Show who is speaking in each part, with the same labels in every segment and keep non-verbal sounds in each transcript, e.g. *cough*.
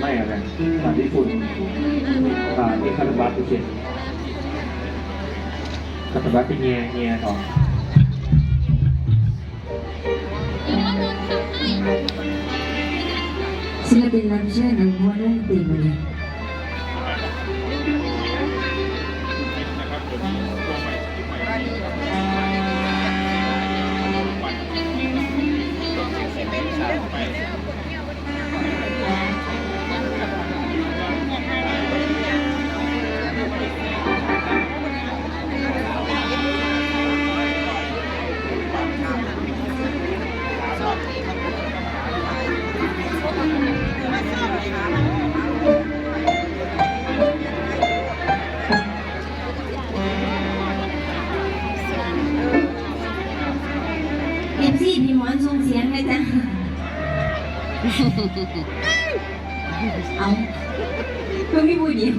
Speaker 1: ไม่อะไรตอนญี่ปุ่นอ่านี่คาราบาสเฉยคาราบาสเป็นเงียเงียต่อ
Speaker 2: ศิลปินรับเชิญอันหัวนุ่งตีมาเลย นะ เอาเพื่อพี่พูดเดียว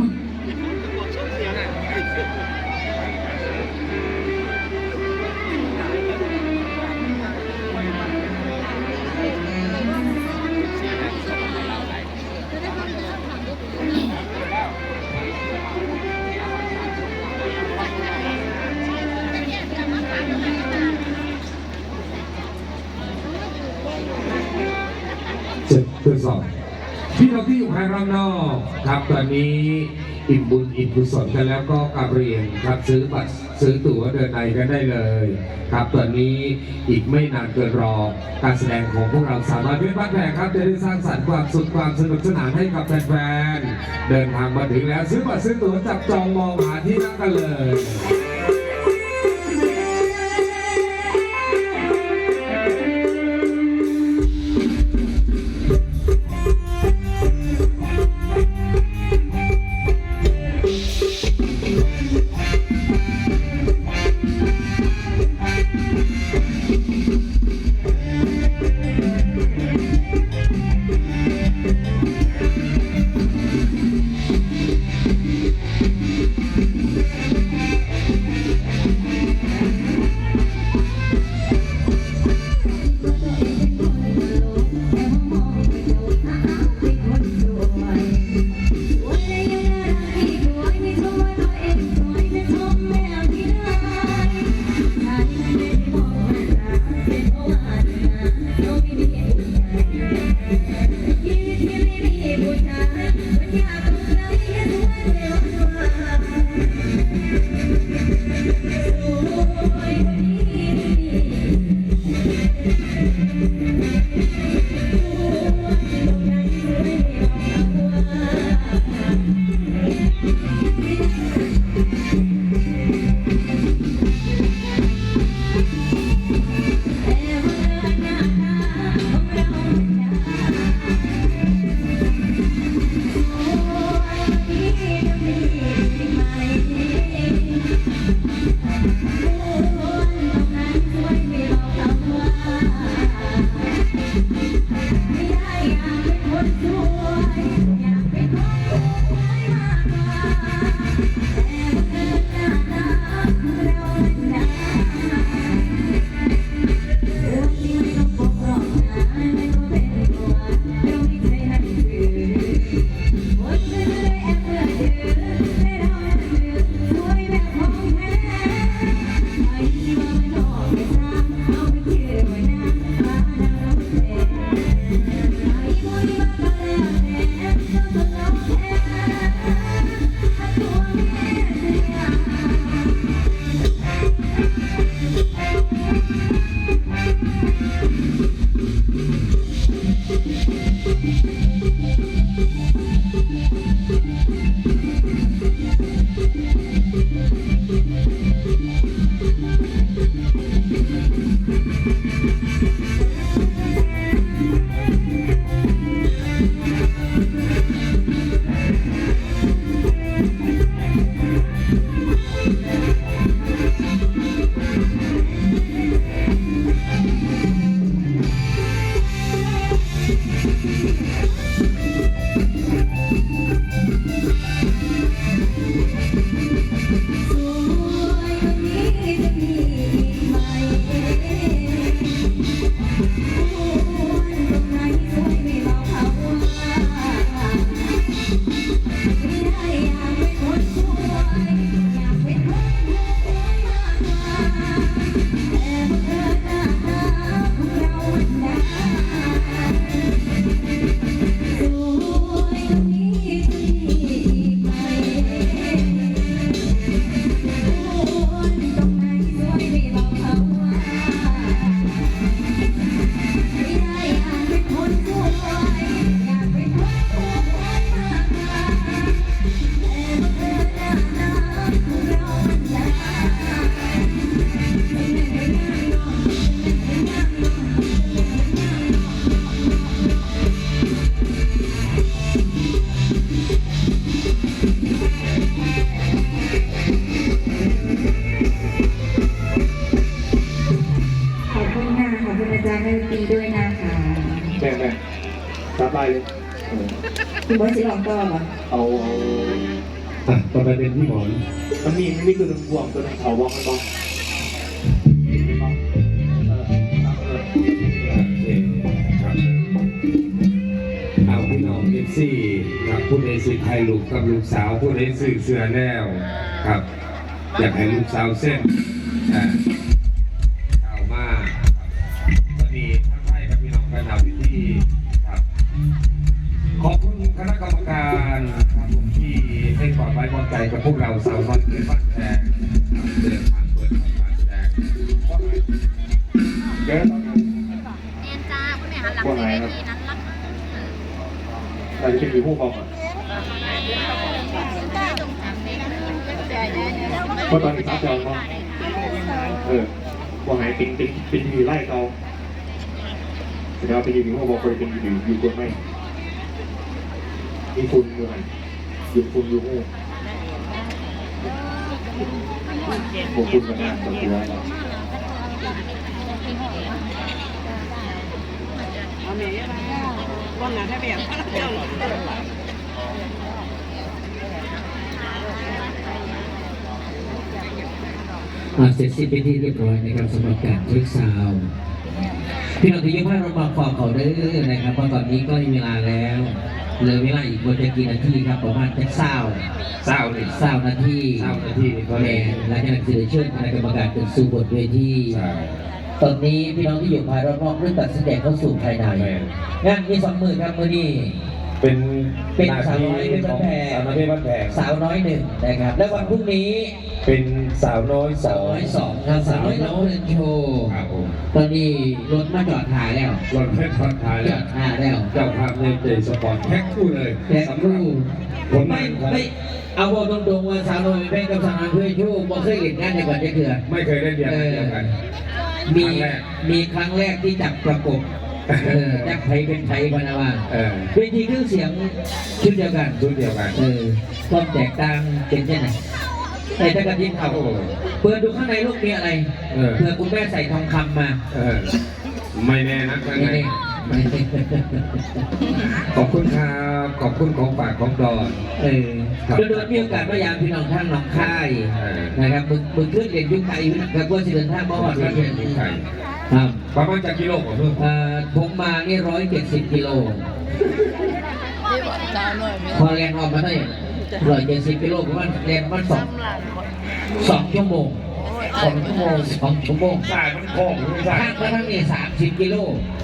Speaker 3: จ็ดตรวจสอบพี่น้องที่อยู่ภายรอบนอกครับตอนนี้อิ่มบุญอิ่มกุศลกันแล้วก็กลับเรียนครับซื้อบัตรซื้อตั๋วเดินในกันได้เลย ครับตอนนี้อีกไม่นานเกินรอ การแสดงของพวกเราสามารถเป็นบ้านแพงครับจะได้สร้างสรรค์ความสุขความสนุกสนานให้กับแฟนๆเดินทางมาถึงแล้วซื้อบัตรซื้อตั๋วจับจองมองหาที่นั่งกันเลย
Speaker 2: thank you Thank *laughs* you. พี่มอนสิลองต่อเหรอ
Speaker 1: เอาเอา
Speaker 3: อะต่อไปเป็นพี่หมอน
Speaker 1: มันมีมันมีตัวหนึ่งบวมตัวหนึ่งเขาวองกันบ้างเออเออ
Speaker 3: โอเคครับเอาพี่น้องเอฟซีกับผู้ใดสิไทยลูกกับลูกสาวผู้ใดสื่อเสือแล้วครับ อยากให้ลูกสาวเส้นอ่าข่าวมากวันนี้ทั้งไทยกับพี่น้องกันเอาพิธีครับ ขอบคุณคณะกรรมการที่ให้ความไว้วางใจกับพวกเราสาวน้อยเพื่อนบ้านแพงเดินทางเปิดทางแสดง
Speaker 1: เดี๋ยวต้อง
Speaker 4: เรียนจ้าคุณแม่หันหลังไปเวทีนั้นรับ
Speaker 1: เราจะเป็นอยู่ผู้กองอะเพราะตอนนี้ซับจองมั้งเออว่าไงเป็นเป็นเป็นอยู่ไล่เขาแต่เราไปอยู่ที่ผู้บอกคนเป็นอยู่อยู่คนไม่ มีคุณอยู่ไหนอยู่คุณอยู่ผู้บอกคุณกันนะตัวตัวเรา
Speaker 5: อ่าเสร็จสิ้นเป็นที่เรียบร้อยนะครับสำหรับการเช็คซาวพี่น้องที่ยังไม่รบมาฟอกเขาเด้อนะครับเพราะตอนนี้ก็มีเวลาแล้ว เหลือเวลาอีกวันจะกี่นาทีครับประมาณแค่เศร้า
Speaker 3: เศร้าเลย
Speaker 5: เศร้านาที
Speaker 3: เศร้านาทีนี่ก็
Speaker 5: แห
Speaker 3: เล
Speaker 5: ม่
Speaker 3: ย
Speaker 5: หลังจากนั้นคือเชิญคณะกรรมการเป็นสู่บทเวที
Speaker 3: ใช่
Speaker 5: ตอนนี้พี่น้องที่อยู่ภายรอบๆเรื่องตัดสินใจเข้าสู่ภายใน
Speaker 3: แม่
Speaker 5: งานมีสองมือครับมือนี้
Speaker 3: เป็น
Speaker 5: เป็น
Speaker 3: หน้า
Speaker 5: สาว
Speaker 3: ที่
Speaker 5: น้อยเป็น
Speaker 3: ของ
Speaker 5: บ้านแพง
Speaker 3: สาวน้อยเป็นบ้านแพง
Speaker 5: สาวน้อยหนึ่งนะครับ และวันพรุ่งนี้
Speaker 3: เป็นสาวน้อยส
Speaker 5: สา
Speaker 3: อ
Speaker 5: ว
Speaker 3: ง
Speaker 5: น้อยสองครับสาวน้อยน้องเล่นโชว์
Speaker 3: ครับผม
Speaker 5: ตอนนี้รถมาจอดถ่ายแล้ว
Speaker 3: รถเพชรพันท้าย
Speaker 5: จ
Speaker 3: แล้
Speaker 5: อ
Speaker 3: ว
Speaker 5: ดถ่ายแล้ว
Speaker 3: เจ้าภาพในเจสปอร์ตแพ็คคู่เลย
Speaker 5: แพ็คคู่
Speaker 3: ผล
Speaker 5: ไม่
Speaker 3: งานครับ
Speaker 5: ไม่เอาบอกตรงๆว่าสาวน้อยเป็นกับสาวน้อยเพื่อนชู้บ่เคยเห็นงานในก่อนจะเถื่อ
Speaker 3: ไม่เคยได้เดียวกันเดียวกัน
Speaker 5: มี
Speaker 3: ครั้งแรก
Speaker 5: มีครั้งแรกที่จับประกบ เออจับไผเป็นไผพนาว่า
Speaker 3: เออ
Speaker 5: เวทีเครื่องเสียงชุดเดียวกัน
Speaker 3: ชุดเดียวกัน
Speaker 5: เออความแตกต่างเป็นเช่นไหนในตะกันที่เขา
Speaker 3: โอ้
Speaker 5: เปิดดูข้างในลูกมีอะไร
Speaker 3: เออ
Speaker 5: เผื่อคุณแม่ใส่ทองคำมา
Speaker 3: เออไม่แน่นะข้างใน
Speaker 5: ไม่แน่ไม่แน่
Speaker 3: ขอบคุณครับขอบคุณของฝากของดอน
Speaker 5: เออโดยโดยมีโอกาสพยายามพี่น้องท่านหนองค่าย
Speaker 3: เออ
Speaker 5: นะครับมึงมึงขึ้นเรียนยุ่งไก่อยู่นะครับว่าสิเดินทางมาวัดพระเพียร
Speaker 3: ไข่
Speaker 5: ครับ
Speaker 3: ประมาณจากกิโลกว่าเพิ่ม
Speaker 5: เอ่อผมมานี่ร้อยเจ็ดสิบกิโล พอเรียนออกมาได้ร้อยเจ็ดสิบกิโลประมาณเรียนประมาณสองสองชั่วโมงสองชั่วโมงสองชั่วโมง
Speaker 3: สายมันโค้งไม่ใช่
Speaker 5: ข้างก็ทั้งนี่สามสิบกิโล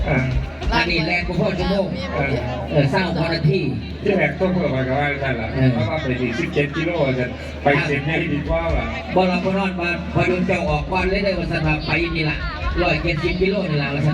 Speaker 3: เออ
Speaker 5: อันนี้แรงกว่าพ่อชั่วโมง
Speaker 3: เออ
Speaker 5: เออสร้างพอนาที
Speaker 3: ที่แรกต้องเพิ่มไปกับว่าท่านละ
Speaker 5: เออ
Speaker 3: เพราะว่าไปที่สิบเจ็ดกิโลจะไปเซ็นให้ดีกว่าว่ะ
Speaker 5: บอลเราบอลนอนมาพอโดนเจ้าออกก่อนเลยได้วันสภาไปนี่ละ ร้อยเจ็ดสิบกิโลนี่ละครับ